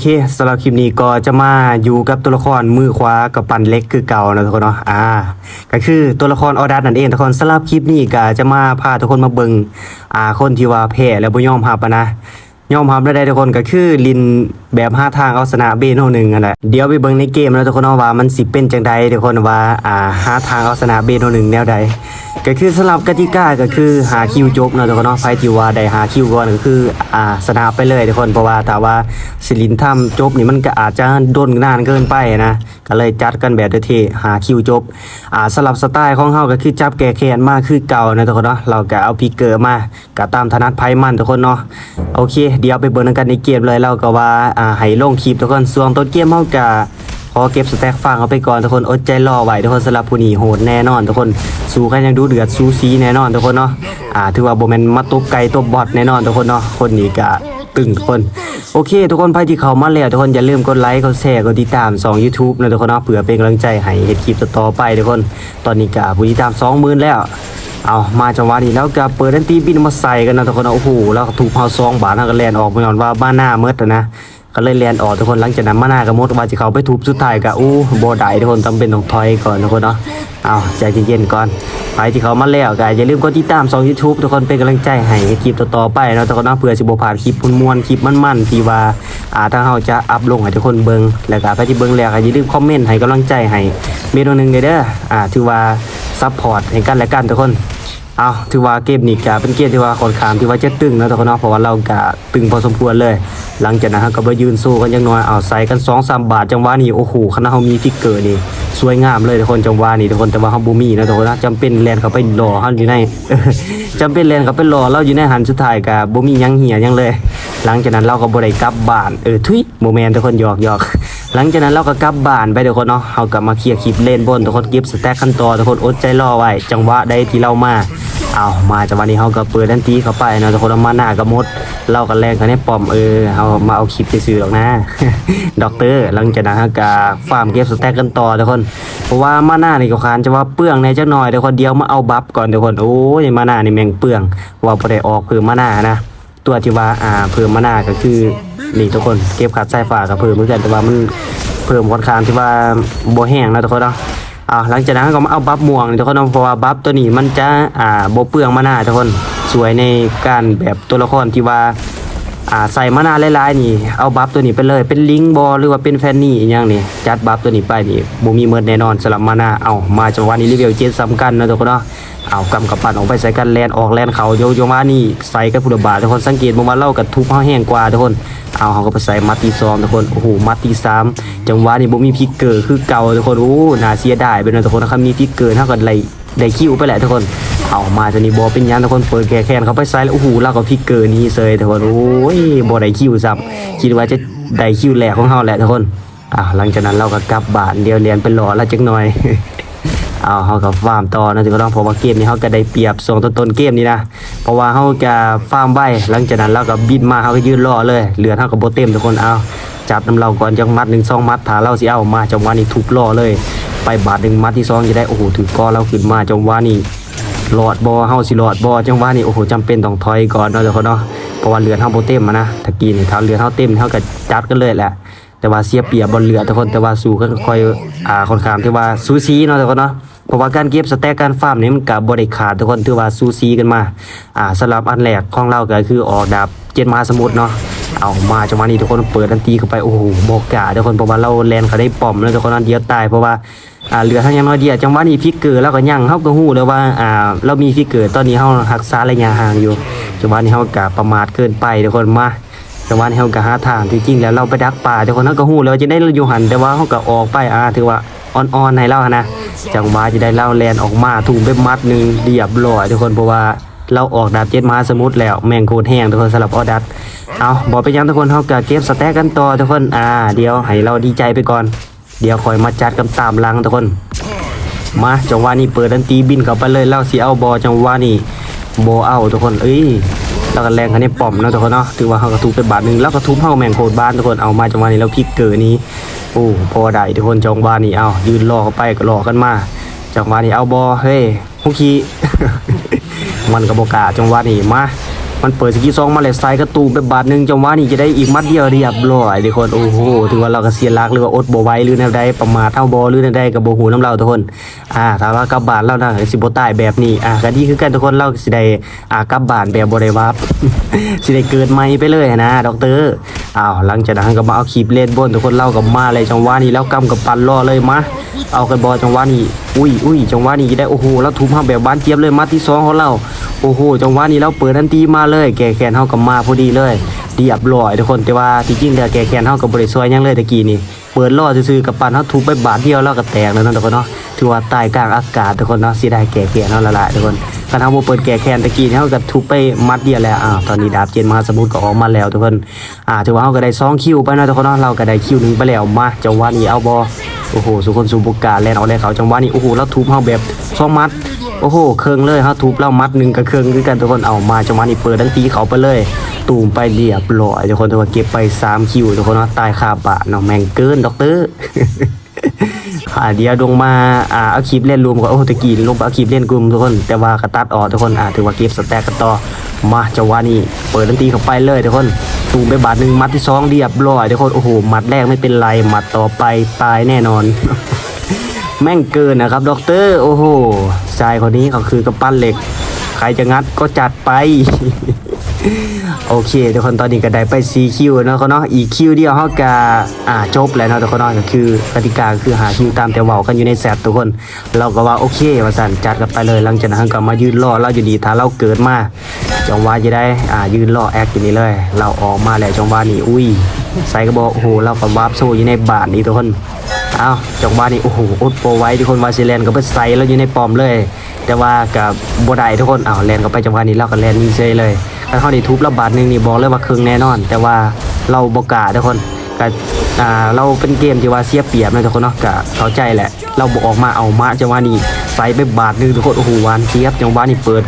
เคสำหรับคลิปนี้ก็จะมาอยู่กับตัวละครมือขวากับปันเล็กคือเก่านะทุกคนเนาะอ่า ก็คือตัวละครออดัสนั่นเองทุกคนสำหรับคลิปนี้ก็จะมาพาทุกคนมาเบิงอ่าคนที่ว่าแพ้แล้วบ่ยอมหับนะ ยอมรับได้ทุกคนก็คือลินแบบห้าทางเอาชนะเบโนหนึ่งนั่นแหละเดี๋ยวไปเบิงในเกมแล้วทุกคนเนาะว่ามันสิเป็นจังใดทุกคนว่าอ่าห้าทางเอาชนะเบโนหนึ่งแนวใดก็คือสำหรับกติกาก็คือหาคิวจบเนาะทุกคนเนาะไฟที่ว่าได้หาคิวก่อนก็คืออ่าสนาไปเลยทุกคนเพราะว่าถ้าว่าสิลินทำจบนี่มันก็อาจจะโดนนานเกินไปนะก็เลยจัดกันแบบเท่หาคิวจบอ่าสลับสไตล์ของเฮาก็คือจับแก่แค้นมากคือเก่านะทุกคนเนาะเราก็เอาพิกเกอร์มาก็ตามถนัดไพ่มันทุกคนเนาะโอเคเดี๋ยวไปเบิ่งกันในเกมเลยเราก็ว่าอ่าให้ลงคลิปทุกคนส่วนต้นเกมเฮาก็ขอเก็บสแต็กฟังเอาไปก่อนทุกคนอดใจรอไว้ทุกคนสำหรับผู้นี้โหดแน่นอนทุกคนสู้กันยังดูเดือดสู้ซีแน่นอนทุกคนเนาะอ่าถือว่าโบแมนมาตบไก่ตบบอทแน่นอนทุกคนเนาะคนนี้ก็ตึงทุกคนโอเค ทุกคนใครที่เข้ามาแล้วทุกคนอย่าลืมกดไลค์กดแชร์กดติดตาม2 YouTube นะทุกคนเนาะเผื่อเป็นกำลังใจให้เฮ็ดคลิปต่อไปทุกคน ตอนนี้ก็ผู้ติดตาม20,000แล้ว เอามาจังหวะนี้แล้วก็เปิดดันตีบินมาใส่กันนะทุกคนโอ้โหแล้วถูกเผาซองบาทแล้วก็แลนออกไปก่อนว่าบ้านหน้าเมดอะนะก็เลยแลนออกทุกคนหลังจากนั้นมาหน้าก็มดว่าจะเขาไปทุบสุดท้ายก็อู้โบได้ทุกคนต้องเป็นต้องถอยก่อนทุกคนเนาะเอาใจเย็นๆก่อนไปที่เขามาแล้วก็อย่าลืมกดติดตาม2 YouTube ทุกคนเป็นกำลังใจให้คลิปต่อๆไปนะทุกคนเนาะเพื่อสิบ่าดคลิปมวนๆคลิปมั่นๆที่ว่าอ่าถ้าเฮาจะอัพลงให้ทุกคนเบิ่งแล้วก็ไปที่เบิ่งแล้วก็อย่าลืมคอมเมนต์ให้กำลังใจให้เมนูหนึงเด้อเด้ออ่าถือว่าซัพพอร์ตให้กันและกันทุกคน เอาถือว่าเกมนี้ก็เป็นเกมที่ว่าค่อนข้างที่ว่าจะตึงนะทุกคนเนาะเพราะว่าเราก็ตึงพอสมควรเลย หลังจากนั้นก็ไปยืนสู้กันยังน้อยเอาใส่กัน2 3บาทจังหวะนี้โอ้โหคณะเฮามีฟิกเกอร์นี่สวยงามเลยทุกคนจังหวะนี้ทุกคนแต่ว่าเฮาบ่มีนะทุกคนนะจำเป็นแลนเขาไปรอเฮาอยู่ในจำเป็นแลนเขาไปรอเราอยู่ในหันสุดท้ายก็บ่มีหยังเหียยังเลย หลังจากนั้นเราก็บ่ได้กลับบ้านเออทุยโมเมนต์ทุกคนหยอกหยอก หลังจากนั้นเราก็กลับบ้านไปทุกคนเนาะเฮาก็มาเคลียร์คลิปเล่นบนทุกคนเก็บสแต็กขั้นต่อทุกคนอดใจรอไว้ จังหวะใดที่เรามาเอามาจากวันนี้เขาก็เปิดดันตีเข้าไปเนาะทุกคนเอามาหน้ากับมดเรากันแรงกันให้ปอมเออเอามาเอาคลิปไปซื้อหรอกนะด็อกเตอร์หลังจากนั้นเขาก็ฟาร์มเก็บสแต็กกันต่อทุกคนเพราะว่ามาหน้านี่ก็คานจะว่าเปลืองในจักหน่อยทุกคนเดียวมาเอาบัฟก่อนทุกคนโอ้ยมาหน้านี่แม่งเปลืองว่าบ่ได้ออกเพิ่มมาหน้านะตัวที่ว่าอ่าเพิ่มมาหน้าก็คือ นี่ทุกคนเก็บขาดสายฟ้ากับเพิ่มเหมือนกันแต่ว่ามันเพิ่มค่อนข้างที่ว่าโบแห้งนะทุกคนเนาะอ่าหลังจากนั้นก็มาเอาบัฟม่วงนี่ทุกคนเนาะเพราะว่าบัฟตัวนี้มันจะอ่าโบเปลืองมาหน้าทุกคนสวยในการแบบตัวละครที่ว่า อ่าใส่มาน้าหลายๆนี่ เอาบัฟตัวนี้ไปเลย เป็นลิงบอหรือว่าเป็นแฟนนี่อย่างนี่จัดบัฟตัวนี้ไปนี่บ่มีเมิดแน่นอนสำหรับมานาเอามาจังหวะนี้รีวิวเจ็ดสำคัญนะทุกคนเนาะเอากำกับปั่นออกไปใส่กันแลนออกแลนเขาโยโยมานี่ใส่กันพุทธบาททุกคนสังเกตบ่ว่าเล่ากับทุบเฮาแห้งกว่าทุกคนเอาเขาก็ไปใส่มัดที่สองทุกคนโอ้โหมัดที่สามจังหวะนี้บ่มีพิกเกอร์คือเก่าทุกคนโอ้นาเสียดายไปหน่อยทุกคนนะครับมีพิกเกอร์เท่ากันไล่ได้คิวไปแหละทุกคน เอามาจะนี่บอเป็นยันทุกคนเปิดแกแคนเขาไปใส่แล้วโอ้โหเราก็พิกเกอร์นี้เซยทุกคนโอ้ยบอได้คิวซ้ำคิดว่าจะได้คิวแหลกของเขาแหละทุกคนอ่าหลังจากนั้นเราก็กลับบ้านเดียวเรียนเป็นหล่อแล้วจักหน่อยเอาเขาก็ฟาร์มต่อนะถึงก็ต้องเพราะว่าเกมนี้เขาก็ได้เปรียบส่งต้นต้นเกมนี้นะเพราะว่าเขาจะฟาร์มไว้หลังจากนั้นเราก็บินมาเขาก็ยืนรอเลยเหลือเท่ากับโบเต็มทุกคนเอาจับน้ำเราก่อนจังมัดหนึ่งสองมัดถาเราสิเอามาจังหวะนี้ทุบรอเลย ไปบาทหนึ่งมัดที่สองจะได้โอ้โหถือก้อเราขึ้นมาจังหวะนี้ หลอดบอเฮาสิหลอดบอจังหวะนี้โอ้โหจำเป็นต้องถอยก่อนเนาะทุกคนเนาะเพราะว่าเหลือเท่าโบเต็มมานะตะกี้นี่ถ้าเหลือเท่าเต็มเท่ากับจัดกันเลยแหละ แต่ว่าเสียเปียบบนเรือทุกคนแต่ว่าสู้ก็ค่อยอ่าค่อนข้างที่ว่าซูซีเนาะทุกคนเนาะเพราะว่าการเก็บสแต็กการฟาร์มนี่มันกับบริขาดทุกคนถือว่าซูซีกันมาอ่าสำหรับอันแรกของเราก็คือออกดาบเจ็ดมหาสมุทรเนาะเอามาจังหวะนี้ทุกคนเปิดทันทีเข้าไปโอ้โหบอกกาทุกคนเพราะว่าเราแลนเขาได้ป้อมแล้วทุกคนนั้นเดียวตายเพราะว่า อ่าเหลือทั้งยังน้อยเดียวจังหวะนี้พิกเกอร์แล้วก็ยังเฮาก็ฮู้เลยว่าอ่าเรามีพิกเกอร์ตอนนี้เฮารักษาระยะห่างอยู่จังหวะนี้เฮาก็ประมาทเกินไปทุกคนมาแต่ว่าเฮาก็หาทางที่จริงแล้วเราไปดักป่าแต่คนนั้นก็ฮู้แล้วจะได้เราอยู่หันแต่ว่าเฮาก็ออกไปอ่าถือว่าอ่อนๆให้เรานะ จังหวะจะได้เล่าแลนออกมาถูกไปมัดหนึงเรียบร้อยทุกคนเพราะว่าเราออกดาบเจ็ดมาสมุทรแล้วแมงโคตรแห้งทุกคนสำหรับออดัตเอาบอกไปยังทุกคนเฮาก็เก็บสแต็กกันต่อทุกคนอ่าเดี๋ยวให้เราดีใจไปก่อน เดี๋ยวคอยมาจัดกันตามลังทุกคน มาจังหวะนี้เปิดดันตีบินเข้าไปเลยเล่าสิเอาบอจังหวะนี้บอเอาทุกคนเอ้ยเราก็แรงคันนี้ป้อมนะทุกคนเนาะถือว่าเขากระทุบไปบาทหนึ่งแล้วก็ทุบเข้าแมงโคตรบ้านทุกคนเอามาจังหวะนี้เราพลิกเกิดนี้โอ้พอได้ทุกคนจังหวะนี้เอายืนรอเข้าไปก็รอกันมาจังหวะนี้เอาบอเฮ้ยพวกขี้มันกระบอกล้าจังหวะนี้มา มันเปิดสกิซองมาเลยใส่กระตูไปบาทหนึ่งจังหวะนี้จะได้อีกมัดเดียวเรียบร้อยทุกคนโอ้โหถือว่าเราก็เสียลักหรือว่าอดบ่ไหวหรือแนวใดประมาทเท่าบ่หรือแนวใดก็บ่ฮู้นํเราทุกคนอ่าถ้าว่ากลับบ้านเรานะสิบ่ตายแบบนี้อ่าก็ดีคือกันทุกคนเราสิได้อ่ากลับบ้านแบบบ่ได้วับสิได้เกิดใหม่ไปเลยนะดอกเตอร์อ้าวหลังจากนั้นก็มาเอาคลิปเล่นบนทุกคนเล่ากับมาเลยจังหวะนี้แล้วกำกับปันรอเลยมาเอากันบอจังหวะนี้อุ้ยอุ้ยจังหวะนี้ได้โอ้โหแล้วทุบห้าแบบบ้านเจี๊ยบเลยมาที่สองของเราโอ้โหจังหวะนี้เราเปิดทันทีมาเลยเลยแกแขนเฮากับมาพอดีเลยเรียบร้อยทุกคนแต่ว่าที่จริงแล้วแกแขนเฮากับบริสวยยังเลยตะกี้นี่เปิดล่อซื่อๆกับปันเฮาทุบไปบาทเดียวแล้วก็แตกแล้วนะทุกคนเนาะถือว่าตายกลางอากาศทุกคนเนาะเสียดายแก่แขนเฮาละละทุกคนคันเฮาบ่เปิดแกแขนตะกี้นี่เฮาก็ทุบไปมัดเดียวแล้วอ้าวตอนนี้ดาบเจนมหาสมุทรก็ออกมาแล้วทุกคนอ่าถือว่าเฮาก็ได้สองคิวไปเนาะทุกคนเนาะเราก็ได้คิวหนึงไปแล้วมาจังหวะนี้เอาบ่โอ้โหสุคนสุบุกการแล่นเอาแลนเขาจังหวะนี้โอ้โหแล้วทุบเฮาแบบสองมัด โอ้โห เครื่องเลยฮะทุบแล้วมัดหนึ่งกับเครื่องคือกันทุกคนเอามาจังหวะนี้เปิดทั้งตีเขาไปเลย ตูมไปเรียบร้อยทุกคนทุกคนเก็บไป3คิวทุกคนนะตายคาบะเนาะแมงเกินด็อกเตอร์อ่าเดี๋ยวลงมาอ่าเอาคลิปเล่นรวมกับโอ้ตะกี้ลงไปเอาคลิปเล่นกลุ่มทุกคน แต่ว่ากระตัดออกทุกคนอ่าถือว่าเก็บสแต็กกันต่อมาจังหวะนี้เปิดทั้งตีเข้าไปเลยทุกคนตูมไปบาทหนึ่งมัดที่สองเรียบร้อยทุกคนโอ้โหมัดแรกไม่เป็นไรมัดต่อไปตายแน่นอน แม่งเกินนะครับ ด็อกเตอร์โอ้โหชายคนนี้เขาคือกระปั้นเหล็ก ใครจะงัดก็จัดไป โอเค ทุกคนตอนนี้ก็ได้ไป 4 คิวเนาะเขาเนาะอีกคิวเดียวเขากะอ่าจบแล้วเนาะทุกคนเนาะก็คือกติกาคือหาคิวตามแต่ว้ากันอยู่ในแซดทุกคน เราก็ว่าโอเควาสั่นจัดกันไปเลยหลังจากนั้นก็มายืนรอเราอยู่ดีถ้าเราเกิดมาจังหวะจะได้อ่ายืนรอแอคอยู่นี่เลย เราออกมาแล้วจังหวะนี้อุ้ยใส่ก็บอกโอ้โหเราก็วาร์ปโซอยู่ในบาทนี้ทุกคน อ้าวจังหวะนี้โอ้โหอดโปรไว้ทุกคนวาซิแลนด์ก็ไปใส่แล้วอยู่ในปอมเลย แต่ว่ากับบไดทุกคนอ้าวแลนก็ไปจังหวะนี้เราก็แลนยิงเฉยเลยถ้าเขาได้ทุบระบาดหนึ่งนี่บอกเลยว่าครึ่งแน่นอน แต่ว่าเราบกาทุกคนก็อ่าเราเป็นเกมที่ว่าเสียเปรียบนะทุกคนเนาะก็เข้าใจแหละ เราบอกออกมาเอามาจังหวะนี้ใส่ไปบาทหนึงทุกคนโอ้โหวานเจี๊ยบจังหวะนี้เปิด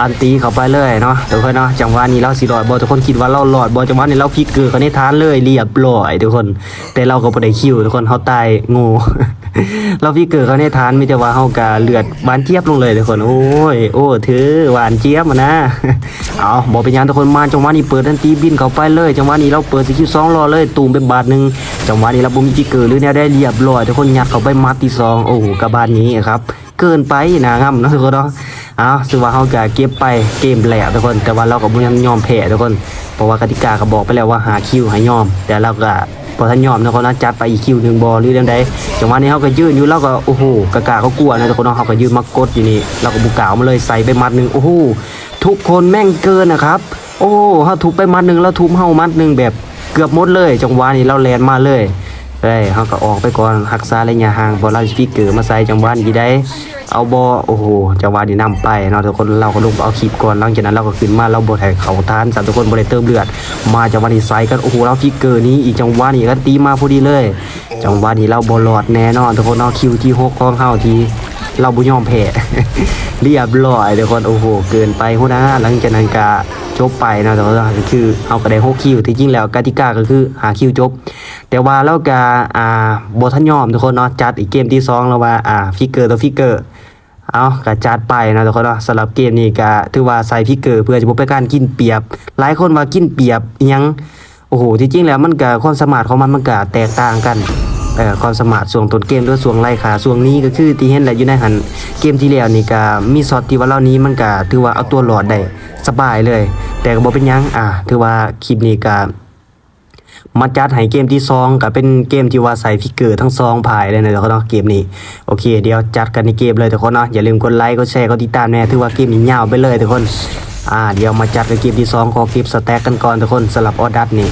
อันตีเข้าไปเลยเนาะทุกคนเนาะจังหวะนี้เราสิรอดบอทุกคนคิดว่าเราหลอดบอจังหวะนี้เราฟิกเกอร์เขาในทานเลยเรียบร้อยทุกคน แต่เราก็บ่ได้คิวทุกคนเขาตายงู เราฟิกเกอร์เขาในทานมีแต่ว่าเฮากะเลือดหวานเจี๊ยบลงเลยทุกคนโอ้ยโอ้ถือหวานเจี๊ยบมานะเอาบอกเป็นยังทุกคนมาจังหวะนี้เปิดทันตีบินเขาไปเลยจังหวะนี้เราเปิดสกิลสองรอเลยตูมเป็นบาทหนึ่งจังหวะนี้เราบ่มีฟิกเกอร์หรือแนวได้เรียบร้อยทุกคนยัดเขาไปมัดที่สองโอ้โหกระบาดนี้ครับเกินไปนะครับนะทุกคนเนาะเอาถือว่าเขาจะเก็บไปเกมแหลกทุกคน แต่ว่าเราก็บ่ยังยอมแพ้ทุกคน เพราะว่ากติกาก็บอกไปแล้วว่าหาคิวให้ยอม แต่เราก็ พอท่านยอมนะเขานั้นจัดไปอีกคิวหนึ่งบอหรือเรื่องใดจังหวะนี้เขาก็ยืนอยู่แล้วก็โอ้โหกะกาเขากลัวนะทุกคนน้องเขาก็ยืนมากดอยู่นี่เราก็บุกกล่าวมาเลยใส่ไปมัดหนึ่งโอ้โหทุกคนแม่งเกินนะครับ โอ้เขาทุบไปมัดหนึ่งแล้วทุบเฮามัดหนึ่งแบบเกือบหมดเลย จังหวะนี้เราแลนมาเลย เอ้เขาก็ออกไปก่อนหักษาระยะห่างบอลเราสปีกเกอร์มาใส่จังหวะนี้ได้ เอาบอโอ้โหจังหวะนี้นำไปเนาะทุกคนเราก็ลงเอาคลิปก่อนหลังจากนั้นเราก็ขึ้นมาเราบดให้เขาทานสามทุกคนบริเติมเลือด มาจังหวะนี้ใส่กันโอ้โหเราฟิกเกอร์นี้อีกจังหวะนี้ก็ตีมาพอดีเลย จังหวะนี้เราบอลอดแน่นอนทุกคนเอาคิวที่หกของเฮาทีเราบุยอมแพ้เรียบร้อยทุกคนโอ้โห เกินไปหัวหน้าหลังจากนั้นก็ จบไปนะแต่ว่าคือเอาก็ได้หกคิวที่จริงแล้วกติกาก็คือหาคิวจบ แต่ว่าเราก็อ่าบทันยอมทุกคนเนาะจัดอีกเกมที่สองแล้วว่าอ่าฟิกเกอร์ตัวฟิกเกอร์เอาก็จัดไปนะทุกคนเนาะสำหรับเกมนี้ก็ถือว่าใส่พิกเกอร์เพื่อจะบ่เป็นการกินเปียบ หลายคนว่ากินเปียบยังโอ้โหที่จริงแล้วมันก็ความสมารถของมันมันก็แตกต่างกันเอ่อความสมารถส่วงต้นเกมด้วยส่วงไล่ขาส่วงนี้ก็คือที่เห็นแหละอยู่ในหันเกมที่แล้วนี่ก็มีช็อตที่ว่าเล่านี้มันก็ถือว่าเอาตัวรอดได้สบายเลย แต่ก็บ่เป็นยังอ่าถือว่าคลิปนี้ก็มาจัดให้เกมที่ซองกับเป็นเกมที่ว่าใส่ฟิกเกอร์ทั้งซองผายเลยนะทุกคนเนาะเกมนี้โอเค เดี๋ยวจัดกันในเกมเลยทุกคนเนาะอย่าลืมกดไลค์กดแชร์กดติดตามแน่ถือว่าเกมนี้ยาวไปเลยทุกคนอ่าเดี๋ยวมาจัดในเกมที่ซองขอเก็บสแต็กกันก่อนทุกคนสลับออดัตนี่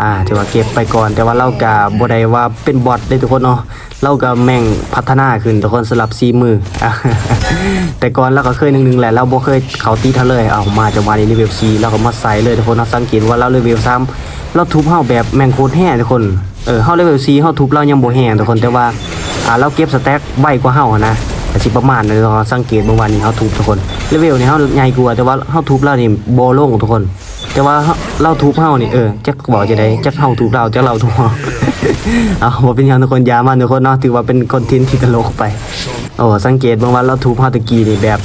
อ่าถือว่าเก็บไปก่อนแต่ว่าเรากะบ่ได้ว่าเป็นบอทเลยทุกคนเนาะ เราก็แม่งพัฒนาขึ้นทุกคนสลับซีมือ แต่ก่อนเราก็เคยหนึ่งหนึ่งแหละเราบ่เคยเขาตีเทะเลยเอามาจังหวะนี้เลเวลซีเราก็มาใส่เลยทุกคนเนาสังเกตว่าเราเลเวลซ้ำเราทุบเฮาแบบแม่งโคตรแห่ทุกคนเออเฮาเลเวล4เฮาทุบเรายังบ่แห่ทุกคนแต่ว่าอ่าเราเก็บสแต็กไวกว่าเฮาอะนะสิประมาณนะเราสังเกตเมื่อวานนี้เฮาทุบทุกคนเลเวลนี่เฮาใหญ่กว่าแต่ว่าเฮาทุบเรานี่บ่ลงทุกคน แต่ว่าเล่าทุบเฮานี่เออจักบอกจะได้จักเฮาทุบเราจักเราทุบเฮาเอาบ่เป็นยังทุกคนยามันทุกคนเนาะถือว่าเป็นคอนเทนต์ที่ตลกไปโอ้สังเกตเบางวันเราทุบเฮาตะกี้นี่แบบ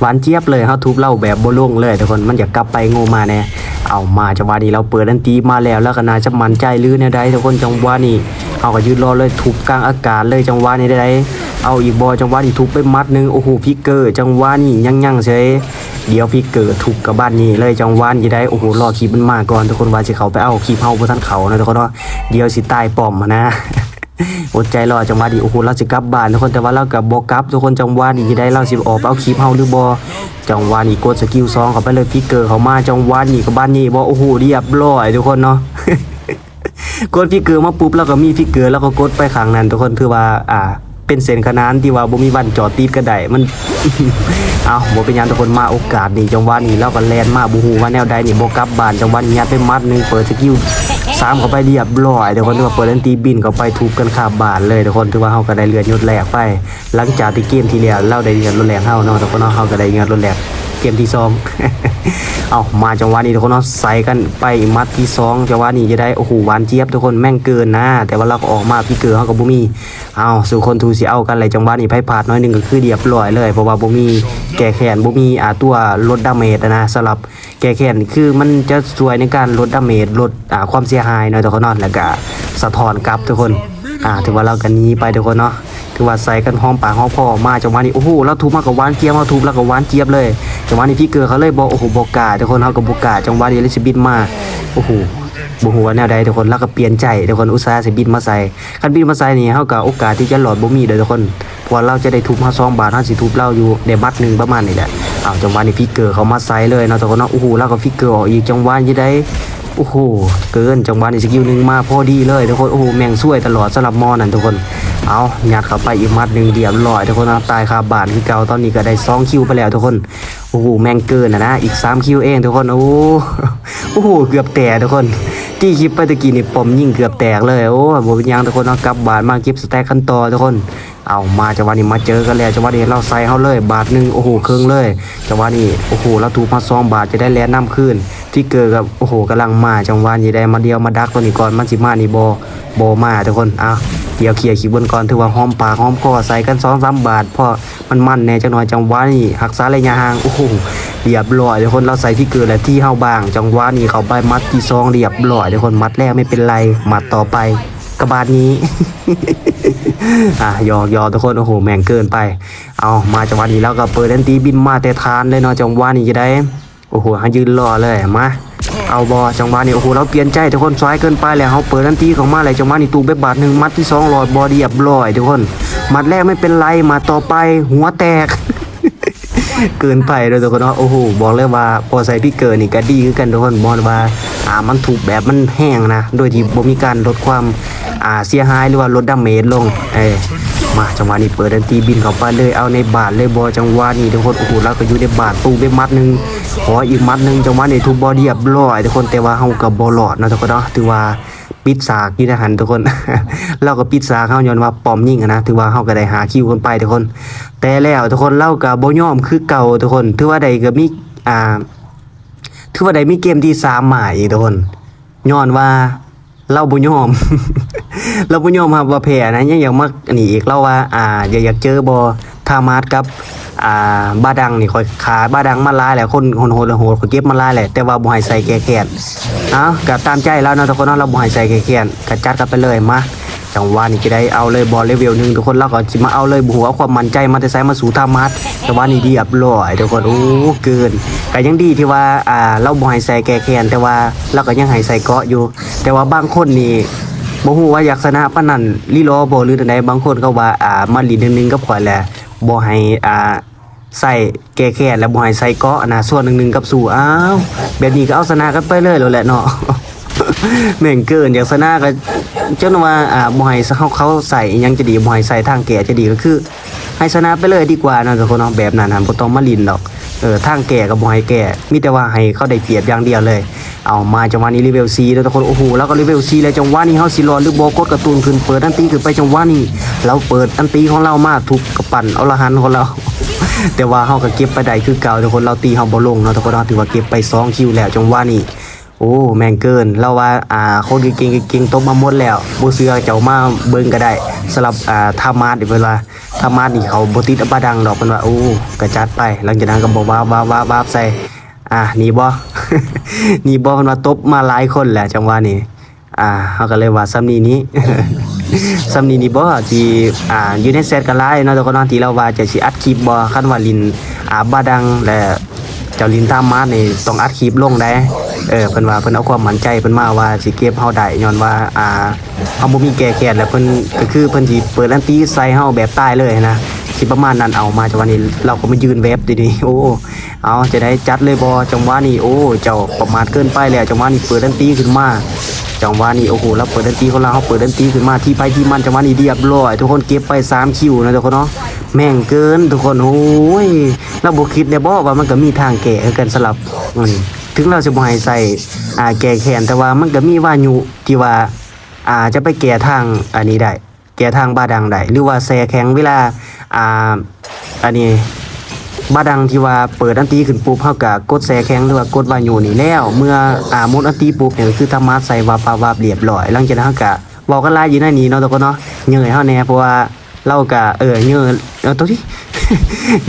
หวานเจี๊ยบเลยเฮาทุบเหล่าแบบบ่ลงเลยทุกคนมันอยากกลับไปโง่มาแน่เอามาจังหวะนี้เราเปิดดันตีมาแล้วแล้วก็น่าจะมันใจลือแนวใดทุกคนจังหวะนี้เอาก็ยืนรอเลยทุบกลางอากาศเลยจังหวะนี้ได้เอาอีกบอจังหวะนี้ทุบไปมัดหนึงโอ้โหพิกเกอร์จังหวะนี้ยั่งๆเฉยเดี๋ยวพิกเกอร์ทุบกับบ้านนี้เลยจังหวะนี้ได้โอ้โหรอคลิปมันมาก่อนทุกคนว่าสิเขาไปเอาคลิปเฮาบ่ทันเขานะทุกคนเนาะเดี๋ยวสิตายปอมนะ อดใจรอจังหวะดีโอ้โหเราสิกลับบ้านทุกคนแต่ว่าเรากับบอกลับ ทุกคนจังหวะนี้ได้เราสิออกเอาคลิปเฮาหรือบ่จังหวะนี้กดสกิลซองเข้าไปเลยพิกเกอร์เขามาจังหวะนี้กับบ้านนี้บ่โอ้โหเรียบร้อยทุกคนเนาะกดพิกเกอร์มาปุ๊บแล้วก็มีพิกเกอร์แล้วก็กดไปข้างนั้น ทุกคนถือว่าอ่าเป็นเส้นขนานที่ว่าบ่มีวันจอดติดก็ได้มันเอาบ่เป็นยังทุกคนมาโอกาสนี้จังหวะนี้เราก็แลนมาบ่ฮู้ว่าแนวใดนี่บ่กลับบ้านจังหวะนี้ยัดไปมัดหนึงเปิดสกิล สามเข้าไปเรียบร้อยทุกคนถือว่าเปิดเล่นตีบินเข้าไปทุบกันคาบ้านเลยทุกคนถือว่าเฮาก็ได้เลือดยศแหลกไป หลังจากที่เกมที่แล้วเราได้เลือดรถแรงเฮาเนาะทุกคนเนาะเฮาก็ได้เลือดรถแรงเกมที่สอง เอามาจังหวะนี้ทุกคนเนาะใส่กันไปมัดที่สองจังหวะนี้จะได้โอ้โหหวานเจี๊ยบทุกคนแม่งเกินนะ แต่ว่าเราก็ออกมาพี่เกือเขาก็บ่มีเอาสู่คนทูสิเอากันเลยจังหวะนี้ไพ่พลาดน้อยหนึ่งก็คือเรียบร้อยเลยเพราะว่าบ่มีแก้แค้นบ่มีอาตัวลดดาเมจนะสำหรับแก้แค้นคือมันจะช่วยในการลดดาเมจลดความเสียหายหน่อยทุกคนเนาะแล้วก็สะท้อนกลับทุกคนอ่าถือว่าเรากันนี้ไปทุกคนเนาะ ถือว่าใส่กันห้อมปากหอมคอมาจังหวะนี้โอ้โหแล้วทุบมากับหวานเจี๊ยบมาทุบแล้วกับหวานเจี๊ยบเลยจังหวะนี้พี่เกือเขาเลยบอกโอ้โหบอกกาทุกคนเขากับบอกกาจังหวะนี้เลยสิบินมาโอ้โหบุหัวแนวใดทุกคนแล้วก็เปลี่ยนใจทุกคนอุตส่าห์สิบินมาใส่คันบินมาใส่นี่เขากับโอกาสที่จะหลอดบ่มีเด้อทุกคนพราะว่าเราจะได้ทุบมาสองบาทเขาสิทุบเราอยู่ในบัตรหนึ่งประมาณนี้แหละเอาจังหวะนี้พี่เกือเขามาใส่เลยเนาะทุกคนเนาะโอ้โหแล้วก็พี่เกือออกอีกจังหวะยี่ได้โอ้โห เกินจังหวะนี้สกิลหนึ่งมาพอดีเลยทุกคน โอ้โห แม่งช่วยตลอดสำหรับมอนั่นทุกคน เอายัดเข้าไปอีกมัดหนึ่งเดียบร้อยทุกคนนะตายคาบานคือเก่าตอนนี้ก็ได้สองคิวไปแล้วทุกคนโอ้โหแมงเกินนะนะอีกสามคิวเองทุกคนโอ้โหโอ้โหเกือบแตกทุกคนที่คลิปไปตะกี้นี่ปอมยิ่งเกือบแตกเลยโอ้โหเป็นยังทุกคนเอากลับบานมาเก็บสแต็กขั้นต่อทุกคน เอามาจังหวะนี้มาเจอกันแล้วจังหวะนี้เราใส่เขาเลย บาทหนึ่งโอ้โหเครื่องเลยจังหวะนี้โอ้โหเราถูกมาสองบาทจะได้แลนน้ำขึ้น ที่เกิดกับโอ้โหกำลังมาจังหวะนี้ได้มาเดียวมาดักตัวนี้ก่อนมันสิมานี่บอบมาทุกคนอะเดี๋ยวเคลียร์ขีบบนก่อนถือว่าหอมปากหอมคอใส่กันสองสามบาทเพราะมันมันแน่จังหน่อยจังหวะนี้หักษาระยะห่างโอ้โหเรียบร้อยทุกคนเราใส่ที่เกิดและที่เฮาบาง จังหวะนี้เขาไปมัดที่ซองเรียบร้อยทุกคนมัดแรกไม่เป็นไรมัดต่อไป กระบาดนี้ อะยอกยอทุกคนโอ้โหแม่งเกินไป เอามาจังหวะนี้แล้วก็เปิดดันตีบินมาแต่ทานเลยเนาะจังหวะนี้จะได้โอ้โหยืนรอเลยมาเอาบอจังหวะนี้โอ้โหเราเปลี่ยนใจทุกคนซ้ายเกินไปแล้วเขาเปิดดันตีของมาเลยจังหวะนี้ตูเบ็บาทหนึ่งมัดที่สองลอดบอเดียบร้อยทุกคน มัดแรกไม่เป็นไรมาต่อไปหัวแตก เกินไปเลยทุกคนเนาะโอ้โหบอกเลยว่าพอใส่พี่เกินนี่ก็ดีคือกันทุกคนบอกว่าอ่ามันถูกแบบมันแห้งนะ โดยที่บ่มีการลดความอ่าเสียหายหรือว่าลดดาเมจลงเอ้ยมาจังหวะนี้เปิดดันตีบินเข้าไปเลยเอาในบาทเลยบอจังหวะนี้ทุกคนโอ้โหแล้วก็อยู่ในบาทตู้ไปมัดหนึ่งขออีกมัดหนึ่งจังหวะนี้ทุบบอเดียบร้อยทุกคนแต่ว่าเฮากับบอหลอดนะทุกคนเนาะถือว่า ปิดสากอยู่ในหันทุกคน เราก็ปิดสากเขาย้อนว่าปอมยิ่งนะถือว่าเขาก็ได้หาคิวกันไปทุกคน แต่แล้วทุกคนเล่ากับโบยอมคือเก่าทุกคน ถือว่าใดก็มีอ่าถือว่าใดมีเกมที่สามมาอีกทุกคนย้อนว่าเราบุยอม เราบุยอมครับว่าแพ้นะยังอยากมาอันนี้อีกเล่าว่า อ่า อยากอยากเจอบอทามาสกับ อ่าบ้าดังนี่คอยขาบ้าดังมาลายแหละคนคนโหดโหดคอยเก็บมาลายแหละแต่ว่าบ่ให้ใส่แก่แค้นเอาก็ตามใจแล้วเนาะทุกคนเนาะเราบ่ให้ใส่แก่แค้นก็จัดกันไปเลยมาจังหวะนี้จะได้เอาเลยบอลเลเวลหนึ่งทุกคนเราก็สิมาเอาเลยบ่หัวความมั่นใจมาแต่ใสมาสู่ทามัดจังหวะนี้เรียบร้อยทุกคนโอ้เกินก็ยังดีที่ว่าอ่าเราบ่ให้ใส่แก่แค้นแต่ว่าเราก็ยังให้ใส่เกาะอยู่ แต่ว่าบางคนนี่บ่ฮู้ว่าอยากชนะปานนั้นลีลอบ่หรือจังไดบางคนก็ว่าอ่ามาลีนึงๆก็พอแหละบ่ให้อ่า ใส่แก้แค้นแล้วบ่ให้ใส่เกาะนะส่วนหนึ่งๆกับสู่อ้าวแบบนี้ก็เอาชนะกันไปเลยแล้วแหละเนาะแม่งเกินอยากชนะก็เจ้าว่าอ่าบ่ให้เขาเขาใส่อิหยังจะดีบ่ให้ใส่ทางแก่จะดีก็คือ ให้ชนะไปเลยดีกว่านะทุกคนเนาะแบบนั้นนะบ่ต้องมาลินดอกเออทางแก่กับบ่ให้แก่มีแต่ว่าให้เขาได้เปรียบอย่างเดียวเลย เอามาจังหวะนี้รีเวลซีแล้วทุกคนโอ้โหแล้วก็รีเวลซีแล้วจังหวะนี้เฮาสิรอหรือบ่กดการ์ตูนขึ้นเปิดอันตีขึ้นไปจังหวะนี้เราเปิดอันตีของเรามาทุบกระปั่นเอาละหันของเรา แต่ว่าเฮาก็เก็บไปได้คือเก่าทุกคนเราตีเฮาบ่ลงเนาะทุกคนเนาถือว่าเก็บไปสองคิวแล้วจังหวะนี้โอ้แม่งเกินเราว่าอ่าคนเก่งๆเก่งตบมาหมดแล้วบ่เชื่อเจ้ามาเบิ่งก็ได้สำหรับอ่าธรรมาสนี่เว่าธรรมาสนี่เขาบ่ติดอัปดังดอกเพิ่นว่าโอ้ก็จัดไป หลังจากนั้นก็บอกว่าว่าว่าว่าใส่อ่านี่บ่นี่บ่เพิ่นว่าตบมาหลายคนแหละจังหวะนี้อ่าเฮาก็เลยว่าซ้ำนี้นี้ ซ้ำนีนี่บ่ที่อ่าอยู่ในแซดก็หลายเนาะแต่ก็นอนาที่เราว่าจะสิอัดคลิปบ่คันว่าลินอ่าบาดังและเจ้าลินตามมานี่ต้องอัดคลิปลงได้เออเพิ่นว่าเพิ่นเอาความมั่นใจเพิ่นมาว่าสิเก็บเฮาได้ย้อนว่าอ่าเฮาบ่มีแก้แค้นแล้วเพิ่นก็คือเพิ่นสิเปิดอันตีใส่เฮาแบบตายเลยนะ สิประมาณนั้นเอามาจังหวะนี้เราก็มายืนเว็บดีๆโอ้เอาจะได้จัดเลยบ่จังหวะนี้โอ้เจ้าประมาทเกินไปแล้วจังหวะนี้เปิดอันตีขึ้นมาจังหวะนี้โอ้โหเราเปิดอันตีของเราเฮาเปิดอันตีขึ้นมาที่ไปที่มันจังหวะนี้เรียบร้อยทุกคนเก็บไปสามคิวนะทุกคนเนาะแม่งเกินทุกคนโอ้ยเราบ่คิดเลยบ่ว่ามันก็มีทางแก้กันสลับถึงเราจะบ่ให้ใส่อ่าแก่แขนแต่ว่ามันก็มีว่ายุที่ว่าอ่าจะไปแก่ทางอันนี้ได้แก่ทางบาดังได้หรือว่าแซ่แข็งเวลา อ่าอันนี้บาดังที่ว่าเปิดอันตีขึ้นปุ๊บเฮากะกดแซ่แข็งหรือว่ากดวายุนี่แล้ว เมื่ออ่ามุดอันตีปุ๊บเนี่ยคือธรรมะใส่วาปาวาบเรียบร้อยหลังจากนั้นเฮากะบอกกันไลายอยู่ในนี้เนาะทุกคนเนาะเหนื่อยเฮาแน่เพราะว่าเรากะเออเหนื่อยเอาตัวที่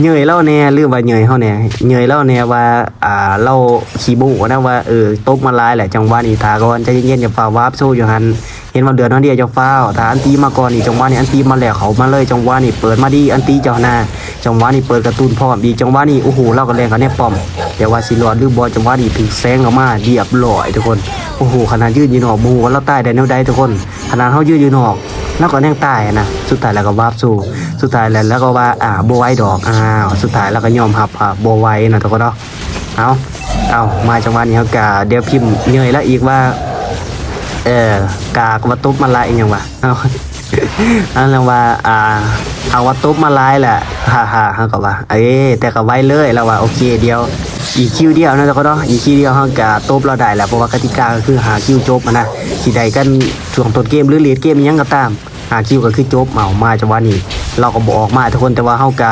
เหนื่อยเล่าแน่หรือว่าเหนื่อยเฮาแน่เหนื่อยเล่าแน่ว่าอ่าเราขี้บูนะว่าเออตกมาลายแหละจังหวะนี้ทาก่อนใจเย็นๆอย่าฟ้าวาบสู้อยู่หันเห็นว่าเดือนนั้นเดียวจะฟ้าวถ้าอันตีมาก่อนนี่จังหวะนี้อันตีมาแล้วเขามาเลยจังหวะนี้เปิดมาดีอันตีเจ้าหน้าจังหวะนี้เปิดกร์ตูนพร้อมอีจังหวะนี้โอ้โหเราก็แรงกันแน่ป้อมแต่ว่าสิรอดหรือบอลจังหวะนี้ถึงแซงออกมาเรียบร้อยทุกคนโอ้โหขนาดยืนอยู่นอกมูว่าเราตายได้แนวใดทุกคนขนาดเฮายืนอยู่นอกแล้วก็แน่งตายนะสุดท้ายแล้วก็วาบสู่ สุดท้ายแล้วแล้วก็ว่าอ่าโบไว้ดอกอ้าวสุดท้ายแล้วก็ยอมรับอ่าโบไว้นะทุกคนเนาะเอาเอามาจังหวะนี้เขากะเดี๋ยวพิมพ์เหนื่อยแล้วอีกว่าเออกากวัตุบมาลายอย่างวะเอาอันนั้นว่าอ่าเอาวัตุบมาลายแหละฮ่าฮ่าเขาก็ว่าเอ้แต่ก็ไว้เลยแล้วว่าโอเคเดียวอีกคิวเดียวนะทุกคนเนาะอีกคิวเดียวเขากะตบเราได้แหละเพราะว่ากติกาก็คือหาคิวจบอะนะสิใดกันช่วงต้นเกมหรือเลดเกมยังก็ตาม หาคิวก็คือจบเอามาจังหวะนี้ เราก็บอกออกมาทุกคนแต่ว่าเขากะ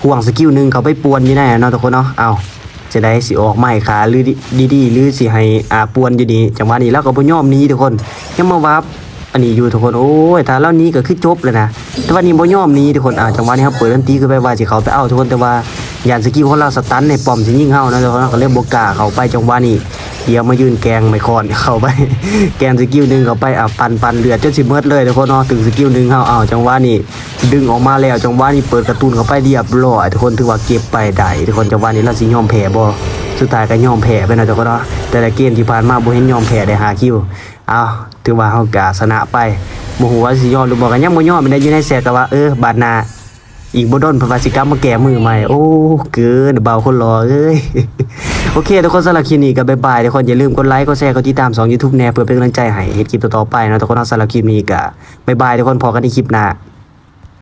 ควงสกิลหนึงเขาไปปวนอยู่แน่เนาะทุกคนเนาะเอาจะได้สิออกใหม่ขาหรือดีๆหรือสิให้อาปวนอยู่ดีจังหวะนี้แล้วก็บ่ยอมนี้ทุกคนยังมาวับอันนี้อยู่ทุกคนโอ้ยถ้าเล่านี้ก็คือจบเลยนะแต่ว่านี้บ่ยอมนี้ทุกคนอ่าจังหวะนี้ครับเปิดดนตรีคือไปว่าสิเขาไปเอาทุกคนแต่ว่ายานสกิลของเราสตันในป้อมสิยิงเฮานะทุกคนก็เล่นบ่กล้าเขาไปจังหวะนี้ เดี๋ยวมายืนแกงไม่คอนเข้าไป แกงสกิลหนึ่งเข้าไปอะปันปันเลือดจนสิเมิดเลยทุกคนเนาะถึงสกิลหนึ่งเฮาเอาจังหวะนี้ดึงออกมาแล้วจังหวะนี้เปิดกร์ตูนเข้าไปเรียบร้อยทุกคนถือว่าเก็บไปได้ทุกคนจังหวะนี้เราสิยอมแพ้บ่สุดท้ายก็ยอมแพ้ไปนะทุกคนเนาะแต่ละเกมที่ผ่านมาบ่เห็นยอมแพ้ได้หาคิวเอาถือว่าเฮาก็ชนะไปบ่ฮู้ว่าสิยอมหรือบ่ก็ยังบ่ยอมไม่ได้อยู่ในแซกก็ว่าเออบาดหน้าอีกบ่โดนเพิ่นว่าสิกลับมาแก้มือใหม่โอ้เกินเบาคนรอเอ้ย โอเค ทุกคนสำหรับคลิปนี้ก็บายบายทุกคนอย่าลืมกดไลค์กดแชร์กดติดตาม2 YouTube แน่เพื่อเป็นกำลังใจให้เฮ็ดคลิปต่อๆไปนะทุกคนเนาะสำหรับคลิปนี้ก็บายบายทุกคนพอกันในคลิปหน้า